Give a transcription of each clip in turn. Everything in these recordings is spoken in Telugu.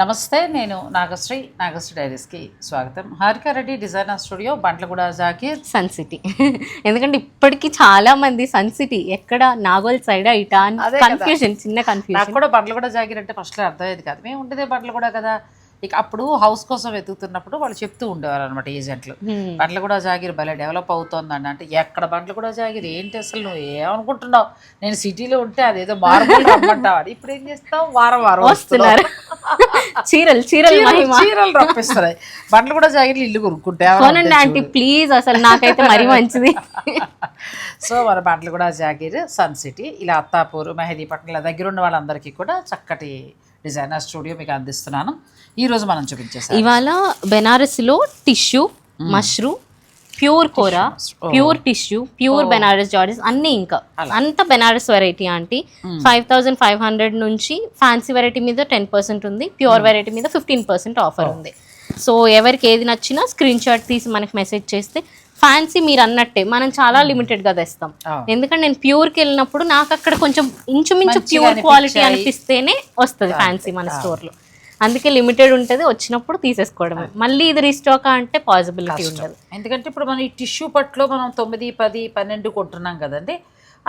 నమస్తే నేను నాగశ్రీ నాగశ్రీ డైరీస్కి స్వాగతం. Harika Reddy designer studio Bandlaguda Jagir. Sun city. ఎందుకంటే ఇప్పటికి చాలా మంది సన్ సిటీ ఎక్కడ నాగోల్ సైడ్ ఇటా. కన్ఫ్యూజన్ చిన్న నాకు కన్ఫ్యూజన్ కూడా బండ్లగూడ జాకీర్ అంటే ఫస్ట్లో అర్థమయ్యేది కాదు. మేము ఉండేదే బండ్లగూడ కదా. ఇక అప్పుడు హౌస్ కోసం వెతుకుతున్నప్పుడు వాళ్ళు చెప్తూ ఉండేవారు అనమాట ఏజెంట్లు బండ్లగూడ జాగిరి భలే డెవలప్ అవుతోందండి. అంటే ఎక్కడ బండ్లగూడ జాగిరి? ఏంటి అసలు నువ్వు ఏమనుకుంటున్నావు? నేను సిటీలో ఉంటే అదేదో మార్పులు రమ్మంటావు ఇప్పుడు ఏం చేస్తావు వారం వారం వస్తున్నారు. చీరలు చీరలు చీరలు రప్పిస్తున్నాయి. బండ్లు కూడా జాగిర్లు ఇల్లు కొనుక్కుంటే ఆంటీ ప్లీజ్ అసలు నాకైతే మరీ మంచిది. సో మన బండ్లు కూడా జాగీర్ సన్ సిటీ ఇలా అత్తాపూర్ మెహదీపట్నం ఇలా దగ్గర ఉన్న వాళ్ళందరికీ కూడా చక్కటి డిజైనర్ స్టూడియో మీకు అందిస్తున్నాను. ఈ రోజు మనం చూపించేసాం ఇవాళ బెనారస్లో టిష్యూ మష్రూమ్ ప్యూర్ కూర pure tissue pure Banaras georgettes అన్ని ఇంకా. అంత Banaras variety aunty. Five thousand five hundred నుంచి ఫ్యాన్సీ వెరైటీ మీద టెన్ పర్సెంట్ ఉంది ప్యూర్ వెరైటీ మీద ఫిఫ్టీన్ పర్సెంట్ ఆఫర్ ఉంది. సో ఎవరికి ఏది నచ్చినా స్క్రీన్ షాట్ తీసి మనకి మెసేజ్ చేస్తే ఫ్యాన్సీ మీరు అన్నట్టే. మనం చాలా లిమిటెడ్గా తెస్తాం. ఎందుకంటే నేను ప్యూర్కి వెళ్ళినప్పుడు నాకు అక్కడ కొంచెం ఇంచుమించు ప్యూర్ క్వాలిటీ. అనిపిస్తేనే వస్తుంది ఫ్యాన్సీ మన స్టోర్లో అందుకే లిమిటెడ్ ఉంటుంది వచ్చినప్పుడు తీసేసుకోవడమే. మళ్ళీ ఇది రీస్టాక్ అంటే పాసిబిలిటీ ఉండదు. ఎందుకంటే ఇప్పుడు మనం ఈ టిష్యూ పట్లో మనం తొమ్మిది పది పన్నెండు కొంటున్నాం కదండి.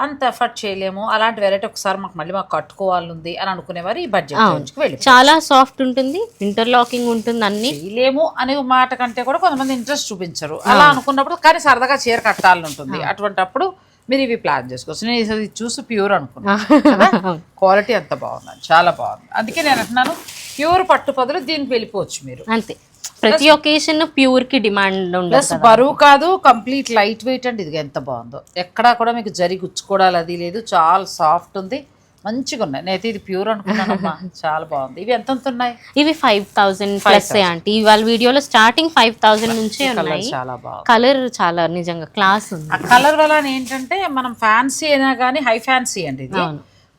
అంత ఎఫర్ట్ చేయలేము. అలాంటి వెరైటీ ఒకసారి మాకు మళ్ళీ మాకు కట్టుకోవాలనుంది అని అనుకునేవారు. ఈ బడ్జెట్ వెళ్ళి చాలా సాఫ్ట్ ఉంటుంది. ఇంటర్లాకింగ్ ఉంటుంది అన్ని. చేయలేము అనే మాట కంటే కూడా కొంతమంది ఇంట్రెస్ట్ చూపించరు. అలా అనుకున్నప్పుడు కానీ సరదాగా చీర కట్టాలని ఉంటుంది అటువంటప్పుడు మీరు ఇవి ప్లాన్ చేసుకోవచ్చు. నేను ఇది చూసి ప్యూర్ అనుకున్నాను క్వాలిటీ అంత బాగుంది. చాలా బాగుంది. అందుకే నేను అంటున్నాను ప్యూర్ పట్టు బదులు దీనికి వెళ్ళిపోవచ్చు మీరు. అంతే. ప్రతి ఒకేషన్ ప్యూర్కి డిమాండ్ ఉండదు ప్లస్ బరువు కాదు కంప్లీట్ లైట్ వెయిట్ అండి. ఇది ఎంత బాగుందో. ఎక్కడా కూడా మీకు జరి గుచ్చుకోవడాలు అది లేదు. చాలా సాఫ్ట్ ఉంది. మంచిగా ఉన్నాయి. నేనైతే ఇది ప్యూర్ అనుకున్నానమ్మా. చాలా బాగుంది. ఇవి ఎంత ఉన్నాయి ఇవి ఫైవ్ థౌసండ్ ప్లస్ ఆంటీ. ఇవాళ వీడియోలో స్టార్టింగ్ ఫైవ్ థౌసండ్ నుంచే ఉన్నాయి. చాలా బాగుంది. కలర్ చాలా నిజంగా క్లాస్ ఉంది. ఆ కలర్ వల్ల ఏంటంటే మనం ఫ్యాన్సీ అయినా కానీ హై ఫ్యాన్సీ అండి ఇది.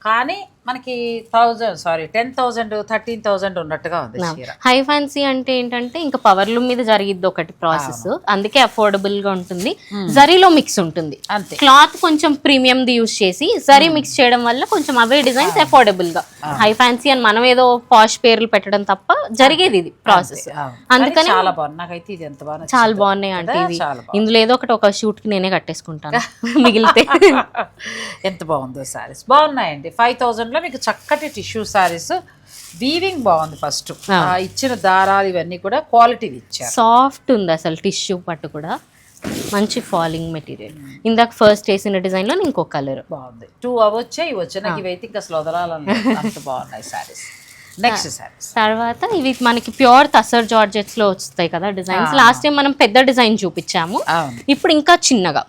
కానీ మనకి thousand sorry ten thousand thirteen thousand ఉన్నట్టుగా ఉంది చీర. హై ఫ్యాన్సీ అంటే ఏంటంటే ఇంకా పవర్ లూమ్ మీద జరిగిద్ది ఒకటి ప్రాసెస్ అందుకే అఫోర్డబుల్గా ఉంటుంది. జరీలో మిక్స్ ఉంటుంది. అంతే. క్లాత్ కొంచెం ప్రీమియం ది యూస్ చేసి జరీ మిక్స్ చేయడం వల్ల కొంచెం అవే డిజైన్స్ అఫోర్డబుల్గా. హై ఫ్యాన్సీ అని మనం ఏదో పాష్ పేర్లు పెట్టడం తప్ప జరిగేది ఇది ప్రాసెస్. అందుకని కానీ చాలా బాగుంది నాకైతే ఇది ఎంత బాగా చాలా. బాగున్నాయి అంటే బాగుంది. ఇందులో ఏదో ఒకటి ఒక షూట్కి నేనే కట్టేసుకుంటాను. మిగిలితే. ఎంత బాగుందో శారీస్ బాగున్నాయండి. ఫైవ్ థౌజండ్లో మీకు చక్కటి టిష్యూ శారీస్ వీవింగ్ బాగుంది ఫస్ట్ ఇచ్చిన దారాలు ఇవన్నీ కూడా క్వాలిటీ ఇచ్చారు. సాఫ్ట్ ఉంది అసలు టిష్యూ పట్టు కూడా. మంచి ఫాలింగ్ మెటీరియల్ ఇందాక ఫస్ట్ వేసిన డిజైన్లో ఇంకో కలర్ బాగుంది. టూ అవ్వచ్చే ఇవి వచ్చాయి నాకు ఇవైతే ఇంకా అసలు వదలాలని అంత బాగున్నాయి శారీస్ నెక్స్ట్ శారీస్ తర్వాత ఇవి మనకి ప్యూర్ తసర్ జార్జెట్స్లో వస్తాయి కదా డిజైన్స్ లాస్ట్ టైం మనం పెద్ద డిజైన్ చూపించాము. ఇప్పుడు ఇంకా చిన్నగా.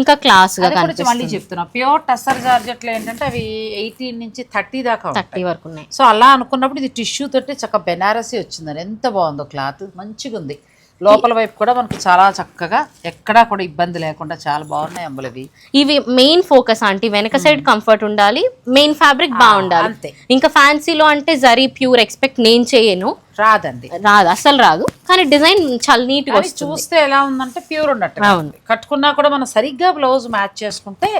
ఇంకా క్లాస్గా మళ్ళీ చెప్తున్నా. ప్యూర్ టస్సర్ జార్జెట్లు ఏంటంటే అవి ఎయిటీన్ నుంచి థర్టీ దాకా థర్టీ వరకు ఉన్నాయి. సో అలా అనుకున్నప్పుడు ఇది టిష్యూ తోటి చక్క బెనారసీ వచ్చిందని. ఎంత బాగుందో క్లాత్ మంచిగా ఉంది లోపల వైపు కూడా మనకు చాలా చక్కగా ఎక్కడా కూడా ఇబ్బంది లేకుండా చాలా బాగున్నాయి అంబులవి ఇవి. Main focus aunty. వెనక సైడ్ కంఫర్ట్ ఉండాలి మెయిన్ ఫ్యాబ్రిక్ బాగుండాలి. అంతే. ఇంకా ఫ్యాన్సీలో అంటే జరీ ప్యూర్ ఎక్స్పెక్ట్ నేను చేయను. రాదండి. రాదు అసలు రాదు. కానీ డిజైన్ చాలా నీట్గా చూస్తే ఎలా ఉందంటే ప్యూర్ ఉన్నట్టు. అవును. కట్టుకున్నా కూడా మనం సరిగ్గా బ్లౌజ్ మ్యాచ్ చేసుకుంటే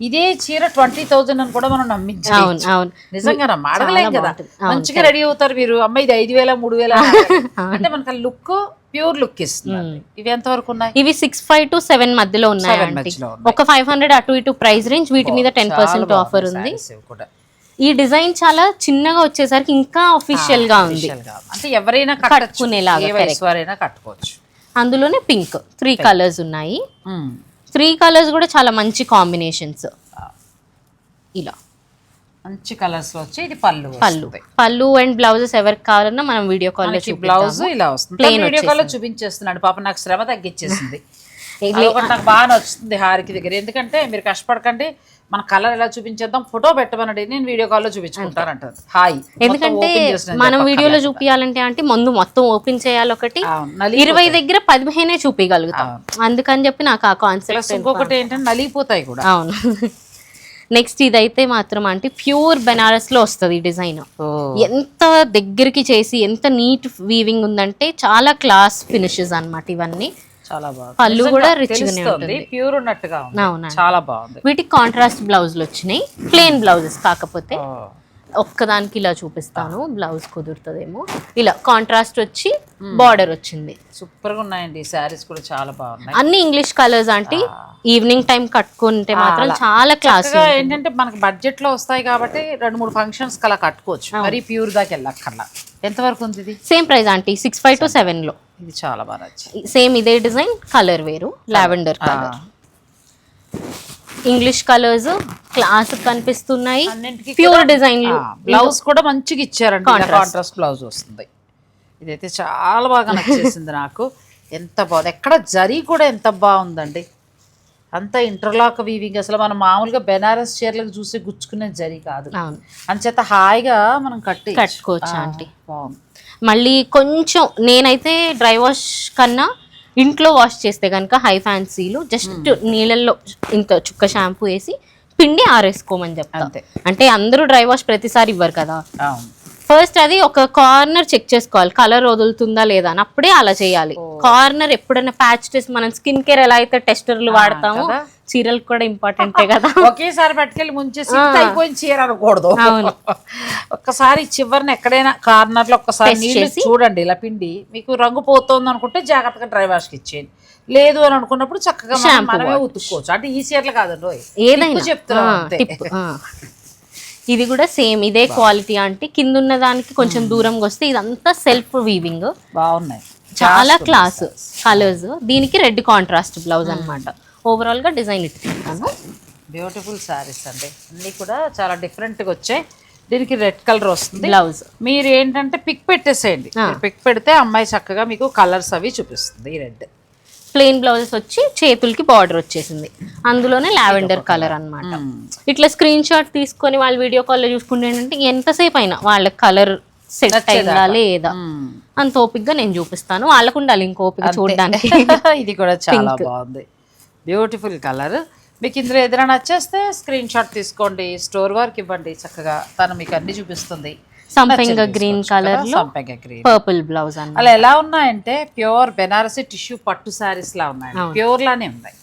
ఇదే చీర ట్వంటీ థౌజండ్ అని కూడా మనం అవును నమ్మించాలి అవును. నిజంగా అడగలేం కదా. మంచిగా రెడీ అవుతారు మీరు. అమ్మ ఇది ఐదు వేల మూడు వేల అంటే మనకి లుక్ ప్యూర్ లుక్ ఇస్తుంది ఇవి ఎంత వరకు ఉన్నాయి? ఇవి సిక్స్ ఫైవ్ టు సెవెన్ మధ్యలో ఉన్నాయి. ఒక ఫైవ్ హండ్రెడ్ అటు ఇటు ప్రైస్ రేంజ్ వీటి మీద టెన్ పర్సెంట్ ఆఫర్ ఉంది. ఈ డిజైన్ చాలా చిన్నగా వచ్చేసరికి ఇంకా అఫీషియల్గా ఉంది. అంటే ఎవరైనా కట్టుకునేలాగా, కట్టుకోవచ్చు. అందులోనే పింక్ త్రీ కలర్స్ ఉన్నాయి. త్రీ కలర్స్ కూడా చాలా మంచి కాంబినేషన్స్ ఇలా. మంచి కలర్స్లో వచ్చి ఇది పళ్ళు పళ్ళు. పళ్ళు అండ్ బ్లౌజెస్ ఎవరికి కావాలన్నా మనం వీడియో కాల్లో బ్లౌజ్ ఇలా వస్తుంది. వీడియో కాల్లో చూపించేస్తున్నాడు. పాప నాకు శ్రమ తగ్గించేసింది. నాకు బాగా నచ్చుతుంది హారికి దగ్గర. ఎందుకంటే మీరు కష్టపడకండి మన కలర్ ఎలా చూపించేద్దాం ఫోటో పెట్టమనండి. నేను వీడియో కాల్లో చూపించుకుంటాను అంటారు. హాయ్. ఎందుకంటే మనం వీడియోలో చూపించాలంటే అంటే ముందు మొత్తం ఓపెన్ చేయాలి ఒకటి ఇరవై దగ్గర పదిహేనే చూపించగలుగుతాం అందుకని చెప్పి నాకు ఆ కాన్సెప్ట్ ఇంకొకటి ఏంటంటే నలిగిపోతాయి కూడా. అవును. నెక్స్ట్ ఇదైతే మాత్రం అంటే ప్యూర్ బెనారస్లో వస్తుంది ఈ డిజైన్. ఎంత దగ్గరికి చేసి ఎంత నీట్ వీవింగ్ ఉందంటే చాలా క్లాస్ ఫినిషెస్ అన్నమాట ఇవన్నీ. చాలా బాగుంది. పళ్ళు కూడా రిచ్ గానే ప్యూర్ ఉన్నట్టుగా అవునా? చాలా బాగుంది. వీటికి కాంట్రాస్ట్ బ్లౌజులు వచ్చినాయి. ప్లెయిన్ బ్లౌజెస్ కాకపోతే. ఒక్కదానికి ఇలా చూపిస్తాను బ్లౌజ్ కుదురుతుందేమో. ఇలా కాంట్రాస్ట్ వచ్చి బార్డర్ వచ్చింది. సూపర్గా ఉన్నాయండి ఈ శారీస్ కూడా చాలా బాగున్నాయి. అన్ని ఇంగ్లీష్ కలర్స్ అంటే ఈవినింగ్ టైం కట్టుకుంటే మాత్రం అలా. చాలా క్లాస్ ఏంటంటే మనకి బడ్జెట్లో వస్తాయి కాబట్టి రెండు మూడు ఫంక్షన్స్ కలా కట్టుకోవచ్చు. మరి ప్యూర్ దాకా వెళ్ళక్కర్లా. ఎంతవరకు ఉంది ఇది? Same price aunty six five to సెవెన్లో. ఇది చాలా బాగా సేమ్ ఇదే డిజైన్ కలర్ వేరు lavender colour English colours class కనిపిస్తున్నాయి. ప్యూర్ డిజైన్ బ్లౌజ్ కూడా మంచిగా ఇచ్చారండి. కాంట్రాస్ట్ బ్లౌజ్ వస్తుంది. ఇదైతే చాలా బాగా నచ్చేసింది నాకు. ఎంత బాగుంది ఎక్కడ జరీ కూడా ఎంత బాగుందండి. అంత ఇంటర్లాక్ వీవింగ్ అసలు మనం మామూలుగా బెనారస్ చీరలకు చూసి గుచ్చుకునే జరీ కాదు. అంచేత హాయిగా మనం కట్టి కట్టుకోవచ్చు ఆంటీ బాగుంది. మళ్ళీ కొంచెం నేనైతే డ్రై వాష్ కన్నా ఇంట్లో వాష్ చేస్తే కనుక హై ఫ్యాన్సీలు జస్ట్ నీళ్ళల్లో ఇంత చుక్క షాంపూ వేసి పిండి ఆరేసుకోమని చెప్తా. అంటే అందరూ డ్రై వాష్ ప్రతిసారి ఇవ్వరు కదా. ఫస్ట్ అది ఒక కార్నర్ చెక్ చేసుకోవాలి. కలర్ వదులుతుందా లేదా అని. అప్పుడే అలా చేయాలి. కార్నర్ ఎప్పుడైనా ప్యాచ్ టెస్ట్ మనం స్కిన్ కేర్ ఎలా అయితే టెస్టర్లు వాడతామో కదా. చీరలకు కూడా ఇంపార్టెంటే కదా. ఒకేసారి పట్టుకెళ్ళి ముంచేసి అయిపోయిన చీర అనకూడదు. ఒక్కసారి చివరిని ఎక్కడైనా కార్నర్లో ఒక్కసారి చేసి. చూడండి ఇలా పిండి. మీకు రంగు పోతోంది అనుకుంటే జాగ్రత్తగా డ్రై వాష్కి ఇచ్చేయండి. లేదు అని అనుకున్నప్పుడు చక్కగా మనమే ఉతుక్కోవచ్చు. అంటే ఈ చీరలు కాదండి. ఏదైనా. చెప్తున్నాం. ఇది కూడా సేమ్ ఇదే క్వాలిటీ అంటే కింద ఉన్న దానికి కొంచెం దూరంగా వస్తే ఇదంతా సెల్ఫ్ వీవింగ్ బాగున్నాయి. చాలా క్లాస్ కలర్స్ దీనికి రెడ్ కాంట్రాస్ట్ బ్లౌజ్ అన్నమాట. ఓవరాల్గా డిజైన్ ఇట్టుకుంటాను బ్యూటిఫుల్ శారీస్ అండి. అన్నీ కూడా చాలా different గా వచ్చాయి. దీనికి రెడ్ కలర్ వస్తుంది. బ్లౌజ్ మీరు ఏంటంటే పిక్ పెట్టేసేయండి పిక్ పెడితే అమ్మాయి చక్కగా మీకు కలర్స్ అవి చూపిస్తుంది రెడ్ ప్లెయిన్ బ్లౌజెస్ వచ్చి చేతులకి బార్డర్ వచ్చేసింది. అందులోనే లావెండర్ కలర్ అన్నమాట. ఇట్లా స్క్రీన్ షాట్ తీసుకొని వాళ్ళు వీడియో కాల్లో చూసుకుంటే ఏంటంటే ఎంతసేపు అయినా వాళ్ళ కలర్ సెట్ అయిందా లేదా. అంత ఓపిక్గా నేను చూపిస్తాను. వాళ్ళకు ఉండాలి ఇంకో ఓపిక చూడడానికి. ఇది కూడా చాలా బాగుంది. బ్యూటిఫుల్ కలర్ మీకు ఇందులో ఏదైనా నచ్చేస్తే స్క్రీన్ షాట్ తీసుకోండి. స్టోర్ వారికి ఇవ్వండి. చక్కగా తను మీకు అన్ని చూపిస్తుంది. సంపెంగ గ్రీన్ కలర్ సంపెంగ గ్రీన్ పర్పుల్ బ్లౌజ్ అన్న అలా ఎలా ఉన్నాయంటే ప్యూర్ బెనారసి టిష్యూ పట్టు శారీస్ లా ఉన్నాయి. ప్యూర్ లానే ఉన్నాయి.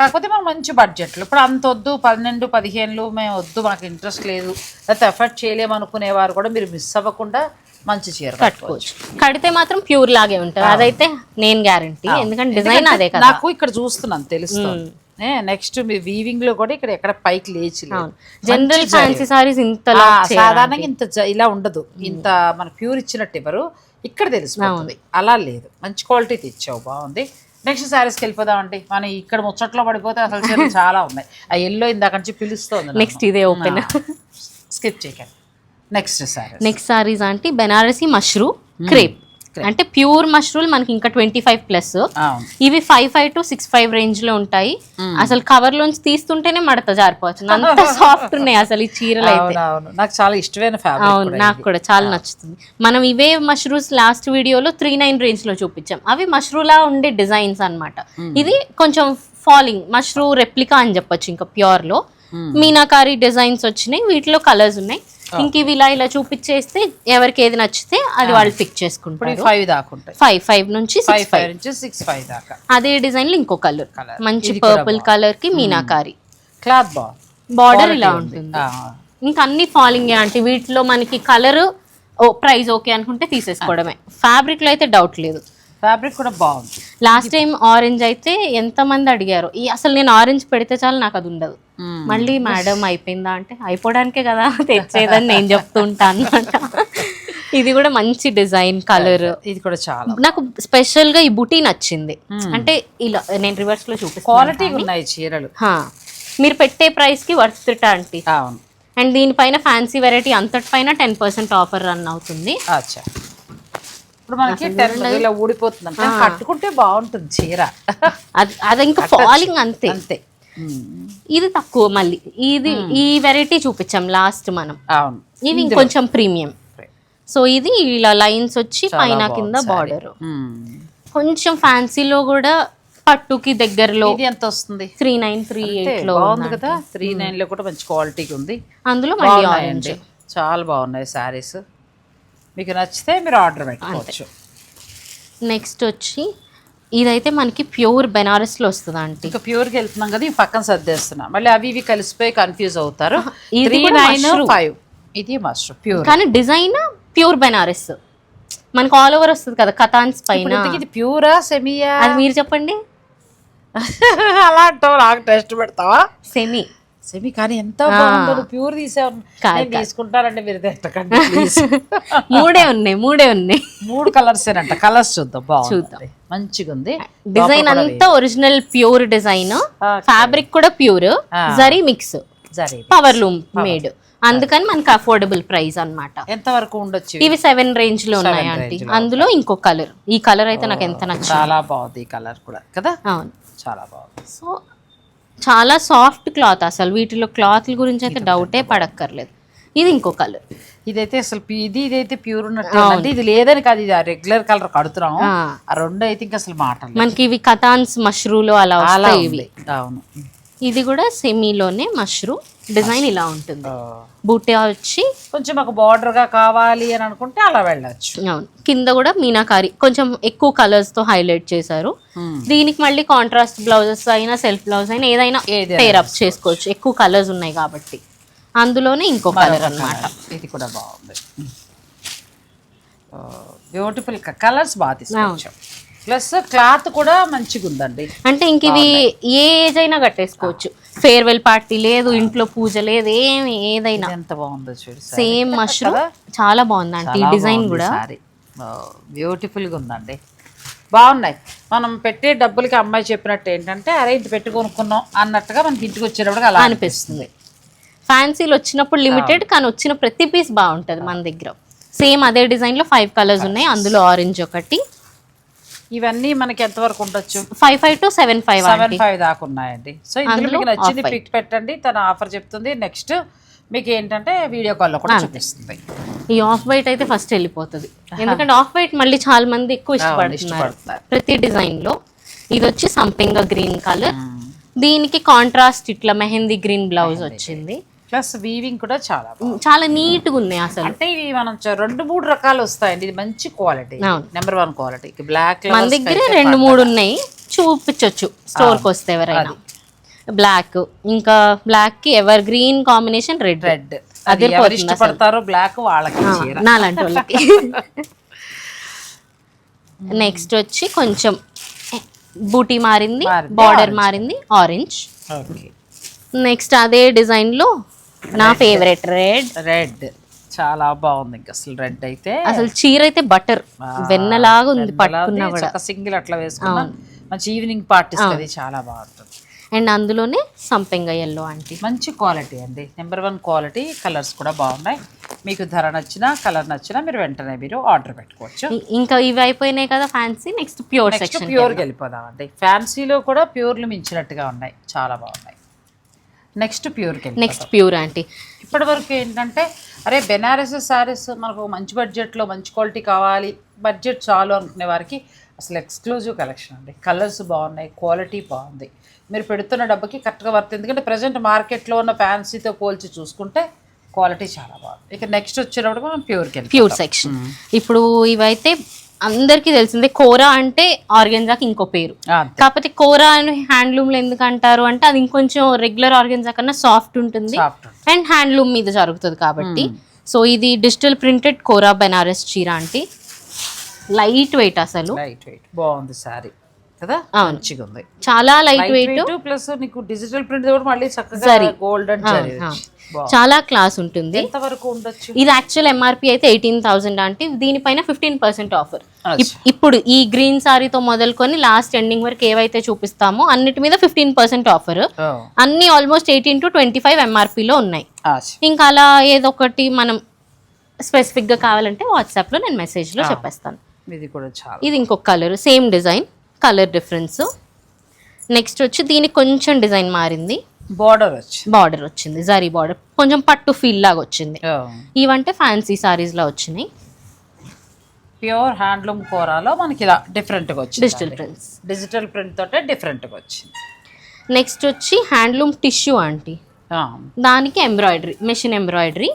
కాకపోతే మనం మంచి బడ్జెట్లో. ఇప్పుడు అంత వద్దు పన్నెండు పదిహేనులు మేము వద్దు మాకు ఇంట్రెస్ట్ లేదు. లేకపోతే ఎఫర్ట్ చేయలేము అనుకునేవారు కూడా మీరు మిస్ అవ్వకుండా మంచి చీర కట్టుకోవచ్చు. కట్టుకోవచ్చు. కడితే మాత్రం ప్యూర్ లాగే ఉంటుంది. అదైతే నేను గ్యారంటీ ఎందుకంటే డిజైన్ అదే కదా. నాకు ఇక్కడ చూస్తున్నాను తెలుస్తుంది. నెక్స్ట్ మీ వీవింగ్లో కూడా ఇక్కడ ఎక్కడ పైకి లేచి. జనరల్ ఫ్యాన్సీ సారీస్ ఇంత సాధారణంగా ఇంత ఇలా ఉండదు. ఇంత మన ప్యూర్ ఇచ్చినట్టు ఎవరు ఇక్కడ తెలిసిపోతుంది. అలా లేదు. మంచి క్వాలిటీ తెచ్చావు బాగుంది. నెక్స్ట్ శారీస్కి వెళ్ళిపోదామండి. మనం ఇక్కడ ముచ్చట్లో పడిపోతే అసలు చాలా ఉన్నాయి. ఆ ఎల్లో ఇందాక నుంచి పిలుస్తుంది నెక్స్ట్ ఇదే ఓపెన్ స్కిప్ చేయకండి. నెక్స్ట్ శారీ నెక్స్ట్ సారీస్ అంటే బెనారసి మష్రూ క్రేప్. అంటే ప్యూర్ మష్రూల్ మనకి ఇంకా ట్వంటీ ఫైవ్ ప్లస్. ఇవి five five to six five రేంజ్లో ఉంటాయి. అసలు కవర్ లోంచి తీస్తుంటేనే మడత జారిపోవచ్చు. అంత సాఫ్ట్ ఉన్నాయి అసలు ఈ చీరలు అయితే. నాకు చాలా ఇష్టమైన అవును నాకు కూడా చాలా నచ్చుతుంది. మనం ఇవే మష్రూమ్స్ లాస్ట్ వీడియోలో త్రీ నైన్ రేంజ్లో చూపించాం. అవి మష్రూలా ఉండే డిజైన్స్ అన్నమాట. ఇది కొంచెం ఫాలింగ్ మష్రూ రెప్లికా అని చెప్పొచ్చు ఇంకా ప్యూర్లో. మీనాకారి డిజైన్స్ వచ్చినాయి వీటిలో కలర్స్ ఉన్నాయి. ఇంక ఇవి ఇలా ఇలా చూపించేస్తే ఎవరికి ఏది నచ్చితే అది వాళ్ళు పిక్ చేసుకుంటారు. ఫైవ్ దాకా ఫైవ్ ఫైవ్ నుంచి సిక్స్ ఫైవ్ నుంచి సిక్స్ ఫైవ్ దాకా. అదే డిజైన్లో ఇంకో కలర్. మంచి పర్పుల్ కలర్కి మీనాకారి. క్లాత్ బార్డర్ ఇలా. ఉంటుంది. ఇంకా అన్ని ఫాలింగ్ అంటే వీటిలో మనకి కలర్ ఓ ప్రైస్ ఓకే అనుకుంటే తీసేసుకోవడమే. ఫ్యాబ్రిక్లో అయితే డౌట్ లేదు. ఫ్యాబ్రిక్ కూడా బాగుంది. లాస్ట్ టైం ఆరెంజ్ అయితే ఎంత మంది అడిగారు? ఈ అసలు నేను ఆరెంజ్ పెడితే చాలు నాకు అది ఉండదు. మళ్ళీ మేడం అయిపోయిందా అంటే అయిపోవడానికే కదా తెచ్చేదని నేను చెప్తూ ఉంటాను అనమాట ఇది కూడా మంచి డిజైన్ కలర్. ఇది కూడా చాలా. నాకు స్పెషల్గా ఈ బుటీ నచ్చింది. అంటే ఇలా నేను రివర్స్లో చూపిస్తాను క్వాలిటీ ఉన్నాయి చీరలు. మీరు పెట్టే ప్రైస్కి వర్త్ అవును. అండ్ దీనిపైన ఫ్యాన్సీ వెరైటీ అంతటి పైన టెన్ పర్సెంట్ ఆఫర్ రన్ అవుతుంది. అచ్చా. ఇప్పుడు మనకి టెన్ ఇలా ఊడిపోతుంది అంటే కట్టుకుంటే బాగుంటుంది చీర. అది అది ఇంకా ఫాలింగ్ అంతే. అంతే. ఇది తక్కువ మళ్ళీ. ఇది ఈ వెరైటీ చూపించాం లాస్ట్ మనం. అవును. ఇది ఇంకొంచెం ప్రీమియం సో ఇది ఇలా లైన్స్ వచ్చి పైన కింద బార్డర్. కొంచెం ఫ్యాన్సీలో కూడా పట్టుకి దగ్గరలో ఎంత వస్తుంది? త్రీ నైన్ త్రీ ఎయిట్లో బాగుంది కదా. త్రీ నైన్లో కూడా మంచి క్వాలిటీకి ఉంది. అందులో మళ్ళీ ఆరెంజ్ చాలా బాగున్నాయి శారీస్ మీకు నచ్చితే మీరు ఆర్డర్ పెట్టుకోవచ్చు. నెక్స్ట్ వచ్చి ఇదైతే మనకి ప్యూర్ బెనారస్లో వస్తుంది ఆంటీ? ఇంకా ప్యూర్కి వెళ్తున్నాం కదా పక్కన సర్దేస్తున్నా. మళ్ళీ అవి ఇవి కలిసిపోయి కన్ఫ్యూజ్ అవుతారు. ఇది త్రీ నైన్. ఫైవ్. ఇది మస్ట్రూమ్ ప్యూర్. కానీ డిజైన్ ప్యూర్ బెనారస్. మనకు ఆల్ ఓవర్ వస్తుంది కదా కథాన్స్ పైన. ఇది ప్యూరా సెమియా? అది మీరు చెప్పండి. అలా అంటావు నాకు టెస్ట్ పెడతావా? సెమీ. సెమి కానీ ఎంత బాగుందో ప్యూర్ నేను తీసుకుంటానంటే మీరు మూడే ఉన్నాయి మూడే ఉన్నాయి. మూడు కలర్స్ ఏనంట. కలర్స్ చూద్దాం బాగుంది. మంచిగా ఉంది డిజైన్ అంతా ఒరిజినల్ ప్యూర్ డిజైన్. ఫ్యాబ్రిక్ కూడా pure. Zari mix. Power loom made అందుకని మనకి అఫోర్డబుల్ ప్రైస్ అన్నమాట. ఎంత వరకు ఉండొచ్చు ఇవి? సెవెన్ రేంజ్లో ఉన్నాయి ఆంటీ అందులో ఇంకో కలర్ ఈ కలర్ అయితే నాకు ఎంత నచ్చింది? చాలా బాగుంది ఈ కలర్ కూడా కదా? అవును. చాలా బాగుంది. సో చాలా సాఫ్ట్ క్లాత్ అసలు. వీటిలో క్లాత్ల గురించి అయితే డౌటే పడక్కర్లేదు. ఇది ఇంకో కలర్. ఇదైతే అసలు ఇది ఇదైతే ప్యూర్ ఉన్నట్టు అంటే ఇది లేదని కాదు ఇది రెగ్యులర్ కలర్ కడుతున్నాము. ఆ. రెండు అయితే ఇంకా అసలు మాటలు మనకి ఇవి కథాన్స్ మష్రూలో అలా అలా ఇవి. అవును. ఇది కూడా సెమీలోనే మష్రూ. డిజైన్ ఇలా ఉంటుంది. బూటా వచ్చి కొంచెం మాకు border గా కావాలి అని అనుకుంటే అలా వెళ్ళొచ్చు. అవును. కింద కూడా మీనాకారి కొంచెం ఎక్కువ కలర్స్తో హైలైట్ చేశారు. దీనికి మళ్ళీ కాంట్రాస్ట్ బ్లౌజెస్ అయినా సెల్ఫ్ బ్లౌజ్ అయినా ఏదైనా పేర్ అప్ చేసుకోవచ్చు. ఎక్కువ కలర్స్ ఉన్నాయి కాబట్టి. అందులోనే ఇంకో కలర్ అన్నమాట. ఇది కూడా బాగుంది. బ్యూటిఫుల్ కలర్స్ బాగా ప్లస్ క్లాత్ కూడా మంచిగా ఉందండి అంటే ఇంక ఇవి ఏ ఏజ్ అయినా కట్టేసుకోవచ్చు. ఫేర్వెల్ పార్టీ లేదు ఇంట్లో పూజ లేదు ఏమి ఏదైనా. ఎంత బాగుందో చూడు సేమ్ మష్రూమ్ చాలా బాగుంది అంటే ఈ డిజైన్ కూడా. బ్యూటిఫుల్గా ఉందండి. బాగున్నాయి. మనం పెట్టే డబ్బులకి అమ్మాయి చెప్పినట్టు ఏంటంటే అరే ఇంత పెట్టి కొనుక్కున్నాం అన్నట్టుగా మనకి ఇంటికి వచ్చేటప్పుడు అలా అనిపిస్తుంది. ఫ్యాన్సీలు వచ్చినప్పుడు లిమిటెడ్ కానీ వచ్చిన ప్రతి పీస్ బాగుంటది మన దగ్గర. సేమ్ అదే డిజైన్లో ఫైవ్ కలర్స్ ఉన్నాయి అందులో ఆరెంజ్ ఒకటి ఇవన్నీ మనకి ఎంతవరకు ఉండొచ్చు? Five five to seven five seven five దాకా ఉన్నాయండి. సో ఇందులో మీకు నచ్చింది పిక్ పెట్టండి. తన ఆఫర్ చెప్తుంది. నెక్స్ట్ మీకు ఏంటంటే వీడియో కాల్లో కూడా చూపిస్తుంది. ఈ ఆఫ్ వైట్ అయితే ఫస్ట్ వెళ్ళిపోతుంది. ఎందుకంటే ఆఫ్ వైట్ మళ్ళీ చాలా మంది ఎక్కువ ఇష్టపడుతున్నారు. ప్రతి డిజైన్లో ఇది వచ్చి సంపింగ గ్రీన్ కలర్ దీనికి కాంట్రాస్ట్ ఇట్లా మెహందీ గ్రీన్ బ్లౌజ్ వచ్చింది. ప్లస్ వీవింగ్ కూడా చాలా చాలా నీట్గా ఉన్నాయి అసలు. అంటే ఇవి మనం రెండు మూడు రకాలు వస్తాయండి. ఇది మంచి quality. Number one quality black మన దగ్గర రెండు మూడు ఉన్నాయి. చూపించవచ్చు స్టోర్కి వస్తే ఎవరైనా. బ్లాక్ ఇంకా బ్లాక్కి evergreen combination red red అది ఇష్టపడతారో బ్లాక్ వాళ్ళకి నాలాంటి వాళ్ళకి. నెక్స్ట్ వచ్చి కొంచెం బూటీ మారింది బార్డర్ మారింది ఆరెంజ్ నెక్స్ట్ అదే డిజైన్లో నా ఫేవరెట్ రెడ్ రెడ్ చాలా బాగుంది. ఇంకా అసలు రెడ్ అయితే అసలు చీర అయితే బటర్ వెన్నలాగా ఉంది పట్టుకున్నా కూడా. సింగిల్ అట్లా వేసుకున్నా మంచి ఈవినింగ్ పార్టీస్ అది చాలా బాగుంటుంది. అండ్ అందులోనే సంపెంగ ఎల్లో ఆంటీ. మంచి క్వాలిటీ అండి. నెంబర్ వన్ క్వాలిటీ కలర్స్ కూడా బాగున్నాయి. మీకు ధర నచ్చినా కలర్ నచ్చినా మీరు వెంటనే మీరు ఆర్డర్ పెట్టుకోవచ్చు. ఇంకా ఇవి అయిపోయినాయి కదా ఫ్యాన్సీ నెక్స్ట్ ప్యూర్ సెక్షన్ ప్యూర్కి వెళ్ళిపోదామండి ఫ్యాన్సీలో కూడా ప్యూర్లు మించినట్టుగా ఉన్నాయి. చాలా బాగున్నాయి. నెక్స్ట్ ప్యూర్కి వెళ్ళి నెక్స్ట్ ప్యూర్ ఆంటీ. ఇప్పటి వరకు ఏంటంటే అరే బెనారస్ శారీస్ మనకు మంచి బడ్జెట్లో మంచి క్వాలిటీ కావాలి బడ్జెట్ చాలు అనుకునే వారికి అసలు ఎక్స్క్లూజివ్ కలెక్షన్ అండి. కలర్స్ బాగున్నాయి క్వాలిటీ బాగుంది. మీరు పెడుతున్న డబ్బుకి కరెక్ట్గా వర్త్ ఎందుకంటే ప్రజెంట్ మార్కెట్లో ఉన్న ఫ్యాన్సీతో పోల్చి చూసుకుంటే క్వాలిటీ చాలా బాగుంది. ఇక నెక్స్ట్ వచ్చేటప్పుడు మనం ప్యూర్కి వెళ్ళి ప్యూర్ సెక్షన్. ఇప్పుడు ఇవైతే అందరికీ తెలిసిందే కోరా అంటే ఆర్గెన్జాకి ఇంకో పేరు. కాకపోతే కోరా అని హ్యాండ్లూమ్లో ఎందుకు అంటారు అంటే అది ఇంకొంచెం రెగ్యులర్ ఆర్గెన్జా కన్నా సాఫ్ట్ ఉంటుంది. అండ్ హ్యాండ్లూమ్ మీద జరుగుతుంది కాబట్టి. సో ఇది డిజిటల్ ప్రింటెడ్ కోరా బెనారస్ చీర అంటే లైట్ వెయిట్ అసలు. Light weight. బాగుంది సారీ. కదా? మంచిగా ఉంది. చాలా లైట్ వెయిట్. ప్లస్ నీకు డిజిటల్ ప్రింట్ కూడా మళ్ళీ చక్కగా గోల్డ్ అండ్. చాలా క్లాస్ ఉంటుంది. ఇది యాక్చువల్ ఎంఆర్పి అయితే ఎయిటీన్ థౌసండ్ అంటే దీనిపైన ఫిఫ్టీన్ పర్సెంట్ ఆఫర్. ఇప్పుడు ఈ గ్రీన్ సారీతో మొదలుకొని లాస్ట్ ఎండింగ్ వరకు ఏవైతే చూపిస్తామో అన్నిటి మీద ఫిఫ్టీన్ పర్సెంట్ ఆఫర్ అన్ని almost eighteen to twenty five ఎంఆర్పిలో ఉన్నాయి. ఇంకా అలా ఏదో ఒకటి మనం స్పెసిఫిక్గా కావాలంటే వాట్సాప్లో నేను మెసేజ్లో చెప్పేస్తాను. ఇది కూడా చాలా. ఇది ఇంకొక colour same design colour difference next వచ్చి దీనికి కొంచెం డిజైన్ మారింది. బార్డర్ వచ్చి. బార్డర్ వచ్చింది జరీ బార్డర్ కొంచెం పట్టు ఫీల్ లాగా వచ్చింది. ఇవంటే ఫ్యాన్సీ సారీస్లో వచ్చినాయి. ప్యూర్ హ్యాండ్లూమ్ కూరలో మనకి ఇలా డిఫరెంట్గా వచ్చింది. డిజిటల్ ప్రింట్స్ డిజిటల్ ప్రింట్ తోటే డిఫరెంట్గా వచ్చింది. నెక్స్ట్ వచ్చి హ్యాండ్లూమ్ టిష్యూ ఆంటీ. దానికి ఎంబ్రాయిడరీ మెషిన్ ఎంబ్రాయిడరీ.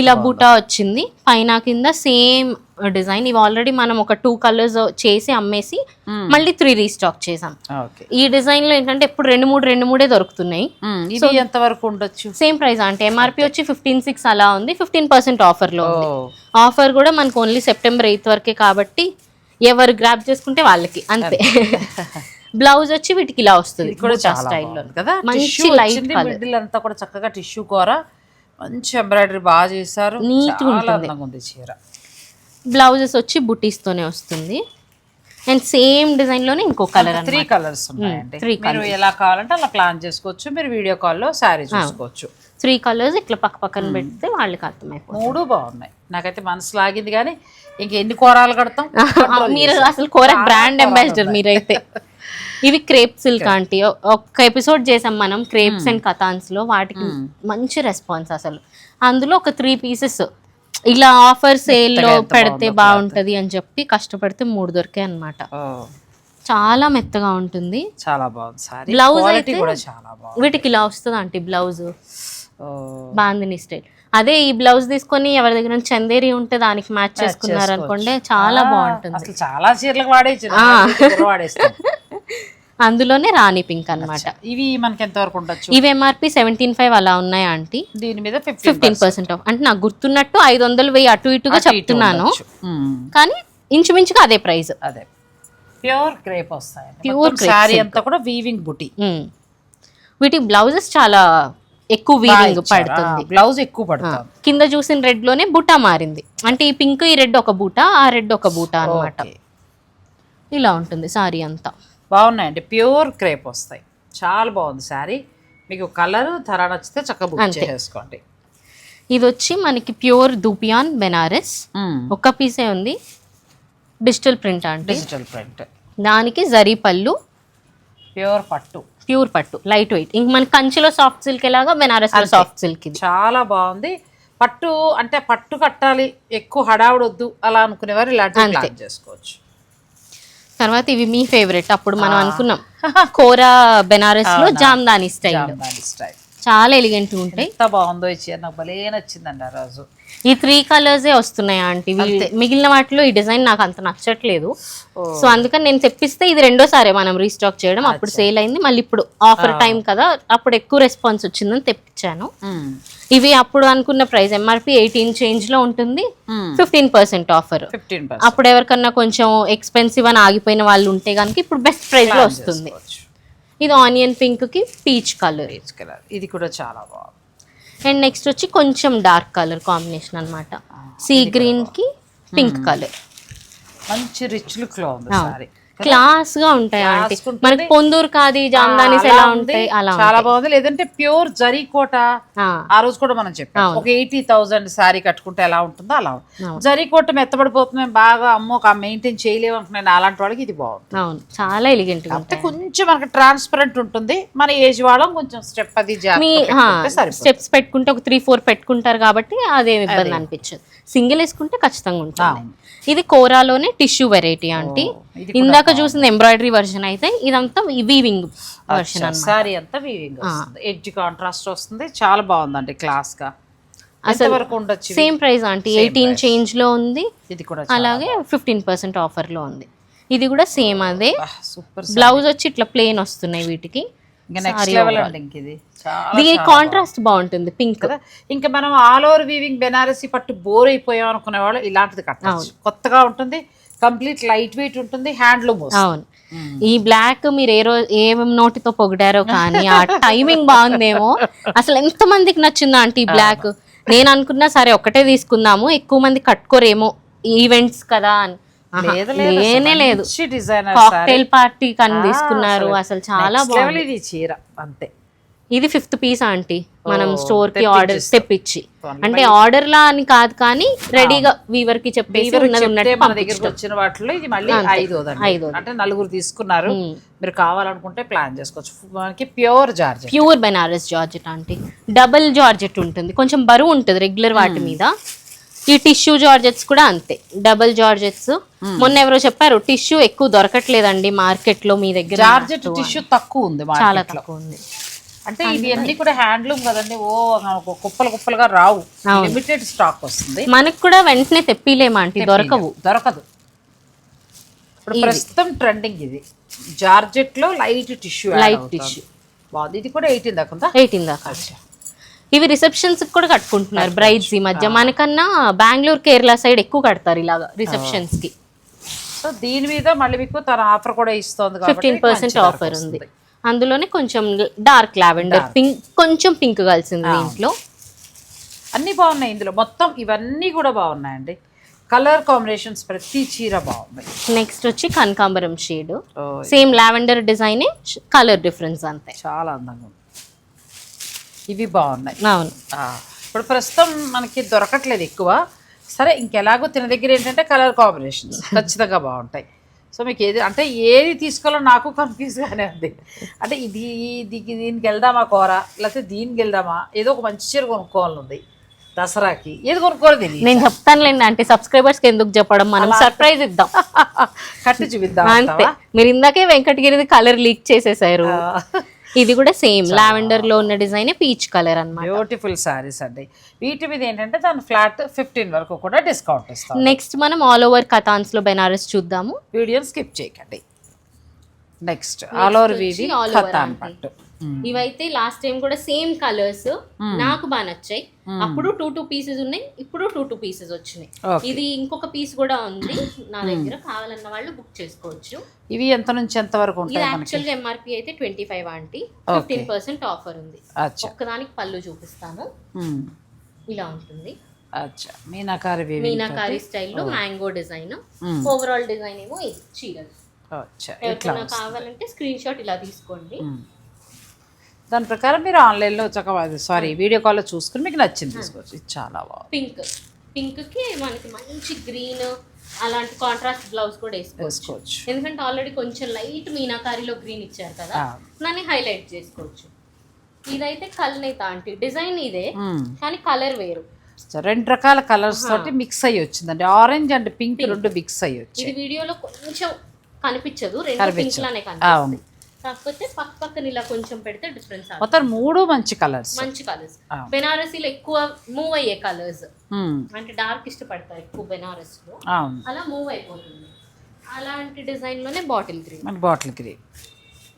ఇలా బూటా వచ్చింది. పైన కింద సేమ్ డిజైన్ ఇవి ఆల్రెడీ మనం ఒక టూ కలర్స్ చేసి అమ్మేసి మళ్ళీ త్రీ రీస్టాక్ చేసాం. ఓకే ఈ డిజైన్లో ఏంటంటే ఎప్పుడు రెండు మూడు రెండు మూడే దొరుకుతున్నాయి. ఇది ఎంత వరకు ఉండొచ్చు? సేమ్ ప్రైస్ అంటే ఎంఆర్పి వచ్చి ఫిఫ్టీన్ సిక్స్ అలా ఉంది. ఫిఫ్టీన్ పర్సెంట్ ఆఫర్లో ఓ ఉంది. ఆఫర్ కూడా మనకు ఓన్లీ సెప్టెంబర్ ఎయిత్ వరకే కాబట్టి ఎవరు గ్రాప్ చేసుకుంటే వాళ్ళకి అంతే. బ్లౌజ్ వచ్చి వీటికి ఇలా వస్తుంది. కూడా స్టైల్లో కదా? మంచి. మిడిల్ అంతా కూడా చక్కగా టిష్యూ కూర. మంచి ఎంబ్రాయిడరీ బాగా చేశారు. Neat గా ఉంటుంది. చీర. బ్లౌజెస్ వచ్చి బుటీస్ తోనే వస్తుంది. అండ్ సేమ్ డిజైన్లోనే ఇంకో కలర్ త్రీ కలర్స్ ఉన్నాయండి. three మీరు ఎలా కావాలంటే అలా ప్లాన్ చేసుకోవచ్చు. మీరు వీడియో కాల్లో శారీ చూసుకోవచ్చు. త్రీ కలర్స్ ఇట్లా పక్క పక్కన పెడితే వాళ్ళకి అర్థమైపోతుంది. మూడు బాగున్నాయి. నాకైతే మనసు లాగింది కానీ ఇంక ఎన్ని కూరాలు కడతాం? మీరు అసలు కోరక్ బ్రాండ్ అంబాసిడర్ మీరైతే. ఇవి క్రేప్ సిల్క్ ఆంటీ. ఒక ఎపిసోడ్ చేసాం మనం క్రేప్స్ అండ్ కథాన్స్లో. వాటికి మంచి రెస్పాన్స్ అసలు. అందులో ఒక త్రీ పీసెస్ ఇలా ఆఫర్ సేల్లో పెడితే బాగుంటది అని చెప్పి కష్టపడితే మూడు దొరికాయి అన్నమాట. ఓ, చాలా మెత్తగా ఉంటుంది. చాలా బాగుంది. క్వాలిటీ అయితే- వీటికి ఇలా వస్తుంది ఆంటీ బ్లౌజ్ బాందిని స్టైల్. అదే ఈ బ్లౌజ్ తీసుకొని ఎవరి దగ్గర నుంచి చందేరి ఉంటే దానికి మ్యాచ్ చేసుకున్నారు అనుకోండి చాలా బాగుంటుంది. చాలా చీరలకు వాడేస్తాం అందులోనే రాణి పింక్ అన్నమాట. ఇవి మనకి ఎంత వరకు ఉండొచ్చు ఇవి ఎంఆర్పి సెవెంటీన్ ఫైవ్ అలా ఉన్నాయా ఆంటీ? దీని మీద ఫిఫ్టీన్ పర్సెంట్ ఆఫ్ అంటే నాకు గుర్తున్నట్టు ఐదు వందలు వెయ్యి అటు ఇటుగా చెప్తున్నాను. కానీ ఇంచుమించుగా అదే ప్రైస్. అదే. ప్యూర్ క్రేప్ వస్తాయి శారీ silk. అంతా కూడా వీవింగ్ బుటీ. వీటి బ్లౌజెస్ చాలా ఎక్కువ వీవింగ్ పడుతుంది. బ్లౌజ్ ఎక్కువ పడుతుంది. కింద చూసిన రెడ్లోనే బూటా మారింది. అంటే ఈ పింక్ ఈ రెడ్ ఒక బూటా ఆ రెడ్ ఒక బూటా అన్నమాట. ఓకే. ఇలా ఉంటుంది సారీ అంతా. బాగున్నాయండి. ప్యూర్ క్రేప్ వస్తాయి. చాలా బాగుంది శారీ. మీకు కలర్ ధర నచ్చితే చక్కగా బుక్. చేసుకోండి ఇది వచ్చి మనకి ప్యూర్ దూపియాన్ బెనారస్. ఒక్క పీసే ఉంది. డిజిటల్ ప్రింట్ అంటే డిజిటల్ ప్రింట్. దానికి జరీ పళ్ళు. ప్యూర్ పట్టు. ప్యూర్ పట్టు. Light weight. ఇంక మన కంచిలో సాఫ్ట్ సిల్క్ ఎలాగా బెనారస్ సాఫ్ట్ సిల్క్ చాలా బాగుంది. పట్టు అంటే పట్టు కట్టాలి. ఎక్కువ హడావుడి వద్దు అలా అనుకునేవారు. ఇలాంటి చేసుకోవచ్చు. తర్వాత ఇవి మీ ఫేవరెట్ అప్పుడు మనం అనుకున్నాం. కోరా బెనారస్లో జామ్దాని స్టైల్. చాలా ఎలిగెంట్ ఉంటాయి. ఎంత బాగుందో ఈ చీర నాకు భలే నచ్చిందండి ఆ రోజు. ఈ త్రీ కలర్సే వస్తున్నాయి ఆంటీ. మిగిలిన వాటిలో ఈ డిజైన్ నాకు అంత నచ్చట్లేదు. సో అందుకని నేను తెప్పిస్తే ఇది రెండోసారి మనం రీస్టాక్ చేయడం. అప్పుడు సేల్ అయింది. మళ్ళీ ఇప్పుడు ఆఫర్ టైం కదా అప్పుడు ఎక్కువ రెస్పాన్స్ వచ్చిందని తెప్పించాను. ఇవి అప్పుడు అనుకున్న ప్రైస్ ఎంఆర్పి ఎయిటీన్ చేంజ్లో ఉంటుంది. ఫిఫ్టీన్ పర్సెంట్ ఆఫర్ అప్పుడు ఎవరికన్నా కొంచెం ఎక్స్పెన్సివ్ అని ఆగిపోయిన వాళ్ళు ఉంటే కనుక ఇప్పుడు బెస్ట్ ప్రైస్లో వస్తుంది. ఇది ఆనియన్ పింక్కి పీచ్ కలర్ పీచ్ కలర్ ఇది కూడా చాలా బాగుంది. అండ్ నెక్స్ట్ వచ్చి కొంచెం డార్క్ కలర్ కాంబినేషన్ అన్నమాట. సీ గ్రీన్కి పింక్ కలర్ మంచి రిచ్ లుక్లో ఉంది సారీ క్లాస్గా ఉంటాయి ఆంటీ. మనకి పొందూరు కాది జామ్దానిస్ ఎలా ఉంటాయి అలా చాలా బాగుంది. లేదంటే ప్యూర్ జరీ కోట ఆ, రోజు కూడా మనం చెప్పాం. ఒక ఎయిటీ థౌసండ్ శారీ కట్టుకుంటే ఎలా ఉంటుందో అలా. జరీ కోట మెత్తబడిపోతుంది మేము బాగా అమ్మో మెయింటైన్ చేయలేము అనుకున్నాను అలాంటి వాళ్ళకి ఇది బాగుంది అవును. చాలా ఎలిగెంట్ అంటే కొంచెం మనకి ట్రాన్స్పరెంట్ ఉంటుంది. మన ఏజ్ వాళ్ళం కొంచెం స్టెప్ అది మీ. స్టెప్స్ పెట్టుకుంటే ఒక త్రీ ఫోర్ పెట్టుకుంటారు కాబట్టి అదేం ఇబ్బంది అనిపించదు. సింగిల్ వేసుకుంటే ఖచ్చితంగా ఉంటుంది. ఇది కోరాలోనే టిష్యూ వెరైటీ ఆంటీ. ఇది ఇందాక చూసిన ఎంబ్రాయిడరీ వర్షన్ అయితే ఇదంతా వీవింగ్ వర్షన్ సారీ అంతా వీవింగ్ ఎడ్జ్ కాంట్రాస్ట్ వస్తుంది. చాలా బాగుందండి క్లాస్గా. ఇవి? సేమ్ ప్రైస్ ఆంటీ ఎయిటీన్ చేంజ్లో ఉంది. ఇది కూడా అలాగే ఫిఫ్టీన్ పర్సెంట్ ఆఫర్లో ఉంది. ఇది కూడా సేమ్ అదే. సూపర్ బ్లౌజ్ వచ్చి ఇట్లా ప్లేన్ వస్తున్నాయి వీటికి. దీని కాంట్రాస్ట్ బాగుంటుంది పింక్ కదా? ఇంకా మనం ఆల్ ఓవర్ వీవింగ్ బెనారసీ పట్టు బోర్ అయిపోయాం అనుకునే వాళ్ళు ఇలాంటిది కట్టచ్చు. కొత్తగా ఉంటుంది. కంప్లీట్ లైట్ వెయిట్ ఉంటుంది హ్యాండ్లూమ్ అవును. ఈ బ్లాక్ మీరు ఏ రోజు ఏ నోటితో పొగిడారో కానీ ఆ టైమింగ్ బాగుందేమో. అసలు ఎంత మందికి నచ్చిందో అంటే ఈ బ్లాక్. నేను అనుకున్నా సరే ఒకటే తీసుకుందాము ఎక్కువ మంది కట్టుకోరేమో ఈవెంట్స్ కదా అని. లేదు లేనే కాక్టైల్ పార్టీ కని తీసుకున్నారు అసలు చాలా బాగుంది. చీర అంతే. ఇది ఫిఫ్త్ పీస్ ఆంటీ మనం స్టోర్కి ఆర్డర్. తెప్పించి. అంటే ఆర్డర్ లా అని కాదు కానీ రెడీగా వీవర్కి చెప్పేసి వీవర్ ఉన్నది చెప్తే ఉన్నట్టు మన దగ్గరికి వచ్చిన వాటిలో ఇది మళ్ళీ ఐదోదండి. ఐదోది. అంటే నలుగురు తీసుకున్నారు. మీరు కావాలనుకుంటే ప్లాన్ చేసుకోవచ్చు. మనకి pure georgette pure Banaras georgette aunty double georgette ఉంటుంది. కొంచెం బరువు ఉంటుంది రెగ్యులర్ వాటి మీద. ఈ టిష్యూ జార్జెట్స్ కూడా అంతే. డబుల్ జార్జెట్స్ మొన్న ఎవరో చెప్పారు టిష్యూ ఎక్కువ దొరకట్లేదండి మార్కెట్లో మీ దగ్గర జార్జెట్ టిష్యూ తక్కువ ఉంది చాలా తక్కువ ఉంది. అంటే ఇవి అన్ని కూడా హ్యాండ్లూమ్ కదండి. ఓ కుప్పలు కుప్పలుగా రావు. లిమిటెడ్ స్టాక్ వస్తుంది. మనకు కూడా వెంటనే తెప్పిలేమా ఆంటీ దొరకవు. దొరకదు. ఇప్పుడు ప్రస్తుతం ట్రెండింగ్ ఇది. జార్జెట్లో లైట్ టిష్యూ Light tissue. బాగుంది ఇది కూడా ఎయిటీన్ దాకా ఎయిటీన్ దాకా. ఇవి రిసెప్షన్స్ కూడా కట్టుకుంటున్నారు బ్రైడ్స్ ఈ మధ్య. మనకన్నా బెంగళూరు కేరళ సైడ్ ఎక్కువ కడతారు ఇలాగా రిసెప్షన్స్కి. సో దీని మీద మళ్ళీ మీకు తన ఆఫర్ కూడా ఇస్తుంది ఫిఫ్టీన్ పర్సెంట్ ఆఫర్ ఉంది. అందులోనే కొంచెం డార్క్ లావెండర్ పింక్ కొంచెం పింక్ కలిసింది దీంట్లో. అన్ని బాగున్నాయి ఇందులో. మొత్తం ఇవన్నీ కూడా బాగున్నాయండి. కలర్ కాంబినేషన్స్ ప్రతి చీర బాగున్నాయి నెక్స్ట్ వచ్చి కనకాంబరం షేడ్. సేమ్ లావెండర్ డిజైనే కలర్ డిఫరెన్స్ అంతే. చాలా అందంగా ఉంది. ఇవి బాగున్నాయి. అవును. ఇప్పుడు ప్రస్తుతం మనకి దొరకట్లేదు ఎక్కువ. సరే ఇంకెలాగో తిన దగ్గర ఏంటంటే కలర్ కాంబినేషన్స్ ఖచ్చితంగా బాగుంటాయి. సో మీకు ఏది అంటే ఏది తీసుకోవాలో నాకు కన్ఫ్యూజ్గానే ఉంది. అంటే ఇది దీనికి దీనికి వెళ్దామా కూర? లేకపోతే దీనికి వెళ్దామా? ఏదో ఒక మంచి చీర కొనుక్కోవాలని ఉంది. దసరాకి. ఏది కొనుక్కోవాలో తెలియదు. నేను చెప్తానులేండి అంటే సబ్స్క్రైబర్స్కి ఎందుకు చెప్పడం? మనం సర్ప్రైజ్ ఇద్దాం. కట్టి చూపిద్దాం అంతే. మీరు ఇందాకే వెంకటగిరిది కలర్ లీక్ చేసేసారు. ఇది కూడా సేమ్. లావెండర్లో ఉన్న డిజైన్ పీచ్ కలర్ అన్నమాట. బ్యూటిఫుల్ సారీస్ అండి. వీటి మీద ఏంటంటే దాని ఫ్లాట్ ఫిఫ్టీన్ వరకు కూడా డిస్కౌంట్ ఇస్తాం నెక్స్ట్ మనం ఆల్ ఓవర్ కథాన్స్లో బెనారస్ చూద్దాము. వీడియోని స్కిప్ చేయకండి. నెక్స్ట్ ఆల్ ఓవర్ ఖతాన్ అంటే. పట్టు. ఇవైతే లాస్ట్ టైం కూడా సేమ్ కలర్స్ నాకు బాగా నచ్చాయి. అప్పుడు టూ టూ పీసెస్ ఉన్నాయి ఇప్పుడు టూ టూ పీసెస్ వచ్చినాయి. ఇది ఇంకొక పీస్ కూడా ఉంది. నా దగ్గర కావాలన్న వాళ్ళు బుక్ చేసుకోవచ్చు. ఇవి ఎంత నుంచి ఎంత వరకు ఇది యాక్చువల్గా ఎంఆర్పి అయితే twenty five aunty fifteen percent offer ఉంది. ఒక్కదానికి పళ్ళు చూపిస్తాను. ఇలా ఉంటుంది. మీనాకారి మీనాకారి స్టైల్లో మ్యాంగో డిజైన్. ఓవరాల్ డిజైన్ ఏమో ఇది చీరలు. కావాలంటే స్క్రీన్ షాట్ ఇలా తీసుకోండి. దాని ప్రకారం మీరు ఆన్లైన్లో చక్కగా సారీ వీడియో కాల్లో చూసుకుని మీకు నచ్చింది తీసుకోవచ్చు. ఇది చాలా బాగుంది. పింక్ పింక్కి మనకి మంచి గ్రీన్ అలాంటి కాంట్రాస్ట్ బ్లౌజ్ కూడా వేసుకోవచ్చు. ఎందుకంటే ఆల్రెడీ కొంచెం లైట్ మీనాకారిలో గ్రీన్ ఇచ్చారు కదా ఆ. దాన్ని హైలైట్ చేసుకోవచ్చు. ఇదైతే కల్నేత ఆంటీ. డిజైన్ ఇదే మ్మ్. కానీ కలర్ వేరు. రెండు రకాల కలర్స్ తోటి మిక్స్ అయ్యి వచ్చిందండి. ఆరెంజ్ అండ్ పింక్ రెండు మిక్స్ అయ్యి వచ్చాయి. ఇది వీడియోలో కొంచెం కనిపించదు. రెండు పింక్. లానే. కనిపిస్తుంది కాకపోతే పక్క పక్కన ఇలా కొంచెం పెడితే డిఫరెన్స్ మొత్తం మూడు మంచి కలర్స్ మంచి కలర్స్. బెనారసీలో ఎక్కువ మూవ్ అయ్యే కలర్స్. అంటే డార్క్ ఇష్టపడతారు ఎక్కువ బెనారస్లో అలా మూవ్ అయిపోతుంది. అలాంటి డిజైన్లోనే bottle green bottle green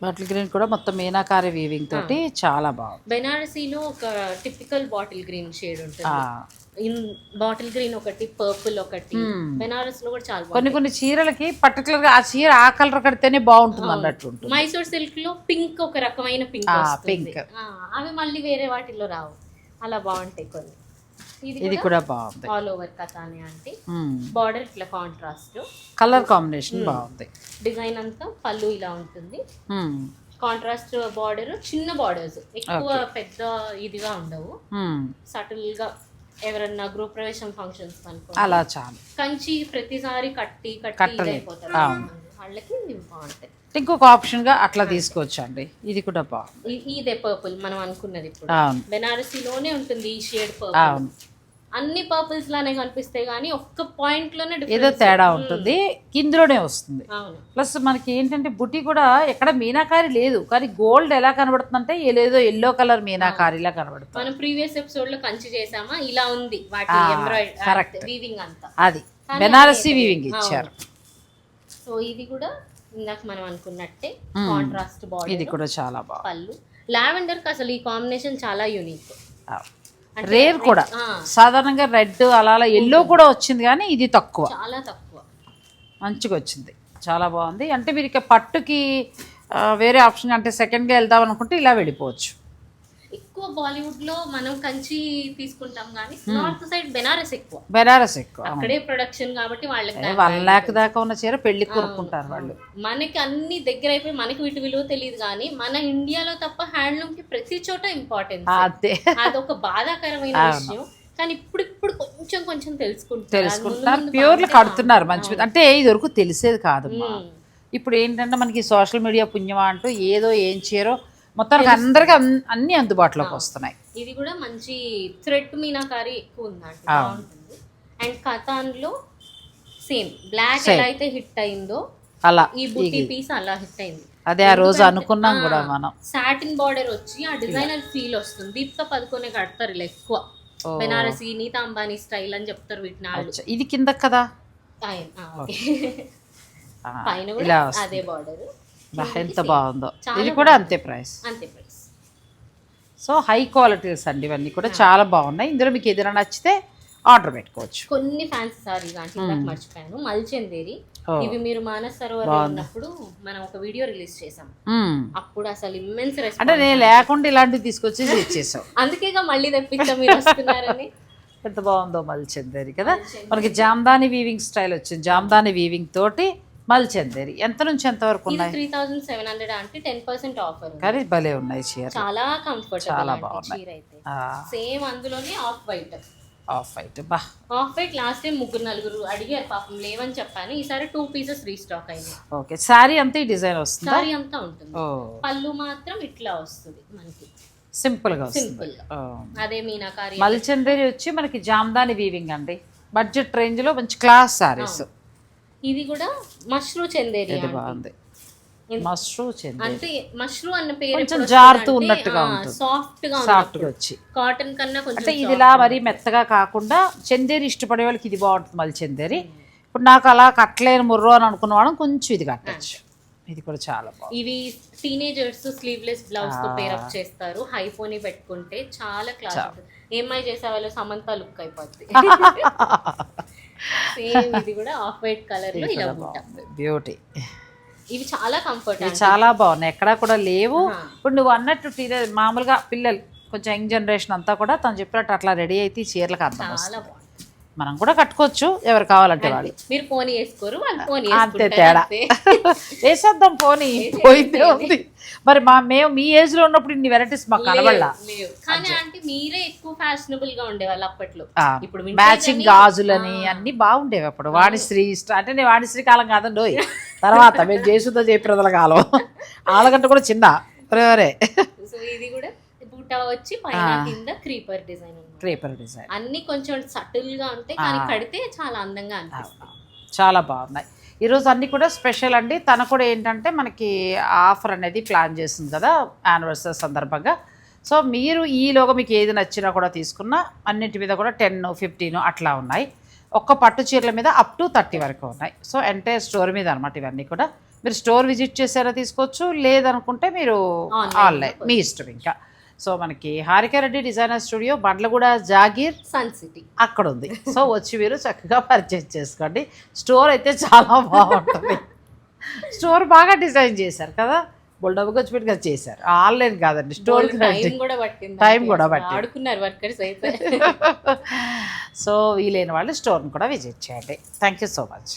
bottle green కూడా మొత్తం మీనాకారి వీవింగ్ తోటి చాలా బాగుంది. బెనారసీలో ఒక టిపికల్ బాటిల్ గ్రీన్ షేడ్ ఉంటుంది. బాటిల్ గ్రీన్ ఒకటి పర్పుల్ ఒకటి. Hmm. బెనారస్లో కూడా చాలా కొన్ని కొన్ని చీరలకి పర్టికులర్గా ఆ చీర ఆ కలర్ కడితేనే బాగుంటుంది అన్నట్టు మైసూర్ సిల్క్లో పింక్ ఒక రకమైన పింక్. ఆ, అవి మళ్ళీ వేరే వాటిల్లో రావు. అలా బాగుంటాయి కొన్ని. ఇది కూడా బాగుంది. ఆల్ ఓవర్ కథానే అంటే బార్డర్ ఇట్లా కాంట్రాస్ట్ కలర్ కాంబినేషన్ బాగుంది. డిజైన్ అంతా పళ్ళు ఇలా ఉంటుంది. కాంట్రాస్ట్ బార్డర్ చిన్న బార్డర్స్ ఎక్కువ పెద్ద ఇదిగా ఉండవు. సటిల్గా ఎవరన్నా గృహ ప్రవేశం ఫంక్షన్స్ అనుకో అలా చాలు. కంచి ప్రతిసారి కట్టి కట్టి అవును. వాళ్ళకి బాగుంటాయి ఇంకొక ఆప్షన్గా అట్లా తీసుకోవచ్చు అండి ఇది కూడా బాగుంది. ఇదే పర్పుల్ మనం అనుకున్నది ఇప్పుడు. అవును. బెనారసీలోనే ఉంటుంది ఈ షేడ్ పర్పుల్ అవును. అన్ని పర్పుల్స్ లానే కనిపిస్తాయి కానీ ఒక్క పాయింట్లోనే ఏదో. తేడా ఉంటుంది. ఇందులోనే వస్తుంది. అవును. ప్లస్ మనకి ఏంటంటే బుట్టి కూడా ఎక్కడ మీనాకారి లేదు. కానీ గోల్డ్ ఎలా కనబడుతుందంటే ఏదో ఎల్లో కలర్ మీనాకారిలా కనబడుతుంది. మనం ప్రీవియస్ ఎపిసోడ్లో కంచి చేసామా? ఇలా ఉంది. వాటి ఎంబ్రాయిడరీ. వీవింగ్ అంతా. అది. బెనారసి వీవింగ్ ఇచ్చారు. సో ఇది కూడా ఇందాక మనం అనుకున్నట్టే కాంట్రాస్ట్ బాడీ ఇది కూడా చాలా బాగుంది. పళ్ళు. లావెండర్కి అసలు ఈ కాంబినేషన్ చాలా యూనిక్ రేర్ కూడా. సాధారణంగా రెడ్ అలా అలా ఎల్లో కూడా వచ్చింది కానీ ఇది తక్కువ. చాలా తక్కువ. మంచిగా వచ్చింది. చాలా బాగుంది. అంటే మీరు ఇక పట్టుకి వేరే ఆప్షన్ అంటే సెకండ్గా వెళ్దాం అనుకుంటే ఇలా వెళ్ళిపోవచ్చు. ఎక్కువ బాలీవుడ్లో మనం కంచి తీసుకుంటాం కానీ నార్త్ సైడ్ బెనారస్ ఎక్కువ. బెనారస్ ఎక్కువ అక్కడే ప్రొడక్షన్ కాబట్టి వాళ్ళకి వన్ ల్యాక్ దాకా ఉన్న చీర పెళ్ళి కొనుక్కుంటారు వాళ్ళు. మనకి అన్ని దగ్గర అయిపోయి మనకి వీటి విలువ తెలియదు కానీ మన ఇండియాలో తప్ప హ్యాండ్లూమ్కి ప్రతి చోట ఇంపార్టెన్స్ అదే. అదొక బాధాకరమైన విషయం. కానీ ఇప్పుడు ఇప్పుడు కొంచెం కొంచెం తెలుసుకుంటున్నారు తెలుసుకుంటున్నారు ప్యూర్లు కడుతున్నారు మంచి అంటే ఇది వరకు తెలిసేది కాదమ్మా. ఇప్పుడు ఏంటంటే మనకి సోషల్ మీడియా పుణ్యమా అంటూ ఏదో ఏం చేయరో మొత్తానికి అందరికి అన్ని అందుబాటులోకి వస్తున్నాయి. ఇది కూడా మంచి థ్రెడ్ మీనాకారి ఎక్కువ ఉందండి. బాగుంటుంది. And కథాన్లో same. బ్లాక్ ఎలా అయితే హిట్ అయిందో అలా. ఈ బుట్టి పీస్ అలా హిట్ అయింది. అదే ఆ రోజు అనుకున్నాం కూడా మనం. సాటిన్ బార్డర్ వచ్చి ఆ డిజైనర్ ఫీల్ వస్తుంది. దీప్క పదుకొనే కడతారు ఇలా ఎక్కువ. బెనారసి నీతా అంబానీ స్టైల్ అని చెప్తారు వీటిని ఇది కింద? కదా పైన కూడా. అదే బార్డర్. ఎంత బాగుందో? ఇది కూడా అంతే ప్రైస్ అంతే ప్రైస్ సో హై క్వాలిటీస్ అండి ఇవన్నీ కూడా చాలా బాగున్నాయి. ఇందులో మీకు ఏదైనా నచ్చితే ఆర్డర్ పెట్టుకోవచ్చు. కొన్ని ఫ్యాన్సీ సారీస్ అంటే మర్చిపోయాను. మల్చందేరి. ఇవి మీరు మానస్ సరోవర్ ఉన్నప్పుడు మనం ఒక వీడియో రిలీజ్ చేసాం. అప్పుడు అసలు ఇమ్మెన్స్ అంటే నేను లేకుండా ఇలాంటివి తీసుకొచ్చి ఇచ్చేసావు అందుకేగా మళ్ళీ తెప్పించాం మీరు వస్తున్నారని. ఎంత బాగుందో మల్చందేరి కదా. మనకి జామ్దాని వీవింగ్ స్టైల్ వచ్చింది. జామ్దాని వీవింగ్ తోటి మల్చందేరి. ఎంత నుంచి ఎంత వరకు ఉన్నాయి? త్రీ థౌసండ్ సెవెన్ హండ్రెడ్ అంటే టెన్ పర్సెంట్ ఆఫర్ కానీ భలే ఉన్నాయి చీర చాలా కంఫర్టబుల్ బాగున్నాయి. చీర అయితే. సేమ్ అందులోనే ఆఫ్ వైట్ ఆఫ్ వైట్ బా. ఆఫ్ వైట్ లాస్ట్ టైం ముగ్గురు నలుగురు అడిగారు పాపం లేవని చెప్పాను. ఈసారి టూ పీసెస్ రీస్టాక్ అయింది. ఓకే శారీ అంతా ఈ డిజైన్ వస్తుందా? సారీ అంతా ఉంటుంది. పళ్ళు మాత్రం ఇట్లా వస్తుంది మనకి. సింపుల్గా సింపుల్. అదే మీనాకారి. మల్చందేరి వచ్చి మనకి జామ్దాని వీవింగ్ అండి. బడ్జెట్ రేంజ్లో మంచి క్లాస్ సారీస్ ఇది కూడా మష్రూ చందేరి ఇది బాగుంది. మష్రూ చెంది అంటే మష్రూ అన్న పేరు కొంచెం జారుతూ ఉన్నట్టుగా ఉంటుంది. సాఫ్ట్గా సాఫ్ట్గా వచ్చి. కాటన్ కన్నా కొంచెం అంటే ఇది ఇలా మరీ మెత్తగా కాకుండా చందేరి ఇష్టపడే వాళ్ళకి ఇది బాగుంటుంది మళ్ళీ చందేరి. ఇప్పుడు నాకు అలా కట్టలేని ముర్రు అని అనుకున్న వాళ్ళం కొంచెం ఇది కట్టచ్చు. ఇది కూడా చాలా బాగుంది. ఇవి టీనేజర్స్ స్లీవ్లెస్ బ్లౌజ్తో పేర్ అప్ చేస్తారు. హై పోనీ పెట్టుకుంటే చాలా క్లాస్ ఉంటుంది. ఏమై చేసే వాళ్ళు సమంత లుక్ అయిపోద్ది. సేమ్ ఇది కూడా ఆఫ్ వైట్ కలర్లో ఇలా ఉంటా. బ్యూటీ ఇవి చాలా కంఫర్ట్ చాలా బాగున్నాయి. ఎక్కడా కూడా లేవు. ఇప్పుడు నువ్వు అన్నట్టు మామూలుగా పిల్లలు కొంచెం యంగ్ జనరేషన్ అంతా కూడా తను చెప్పినట్టు అట్లా రెడీ అయితే చీరలకు అర్థం చాలా బాగుంది. మనం కూడా కట్టుకోవచ్చు ఎవరు కావాలంటే వాళ్ళు. మీరు వాళ్ళు పోనీ అంతే తేడా. వేసేద్దాం పోనీ. పోయిందే ఉంది. మరి మా మేము మీ ఏజ్లో ఉన్నప్పుడు ఇన్ని వెరైటీస్ మాకు కనబడలా. కానీ అంటే మీరే ఎక్కువ ఫ్యాషనబుల్గా ఉండేవాళ్ళు అప్పట్లో. ఇప్పుడు మ్యాచింగ్ గాజులని అన్ని బాగుండేవి అప్పుడు. వాణిశ్రీ అంటే నేను వాణిశ్రీ కాలం కాదండి. తర్వాత మేము చేసుదో జయప్రదల కాలం. ఆళ్ళగంట కూడా చిన్న. సో ఇది కూడా బూటా వచ్చి పైన కింద క్రీపర్ డిజైన్ క్రేపర్ డిజైన్ అన్ని కొంచెం సటిల్గా ఉంటాయి కానీ కడితే చాలా అందంగా అనిపిస్తుంది. చాలా బాగున్నాయి. ఈరోజు అన్నీ కూడా స్పెషల్ అండి. తన కూడా ఏంటంటే మనకి ఆఫర్ అనేది ప్లాన్ చేసింది కదా యానివర్సరీ సందర్భంగా. సో మీరు ఈలోగా మీకు ఏది నచ్చినా కూడా తీసుకున్నా అన్నిటి మీద కూడా టెన్ ఫిఫ్టీన్ అట్లా ఉన్నాయి. ఒక్క పట్టు చీరల మీద అప్ టు థర్టీ వరకు ఉన్నాయి. సో ఎంటైర్ స్టోర్ మీద అనమాట ఇవన్నీ కూడా. మీరు స్టోర్ విజిట్ చేసారా తీసుకోవచ్చు లేదనుకుంటే మీరు ఆన్లైన్ మీ ఇష్టం ఇంకా. సో మనకి Harika Reddy designer studio Bandlaguda Jagir Sun City. అక్కడ ఉంది సో వచ్చి మీరు చక్కగా పర్చేజ్ చేసుకోండి. స్టోర్ అయితే చాలా బాగుంటుంది. స్టోర్ బాగా డిజైన్ చేశారు కదా? బుల్డబ్బు వచ్చి పెట్టి చేశారు. ఆన్లైన్ కాదండి స్టోర్ టైం కూడా పట్టింది వర్కర్స్ అయితే. సో వీలైన వాళ్ళు స్టోర్ని కూడా విజిట్ చేయండి. Thank you so much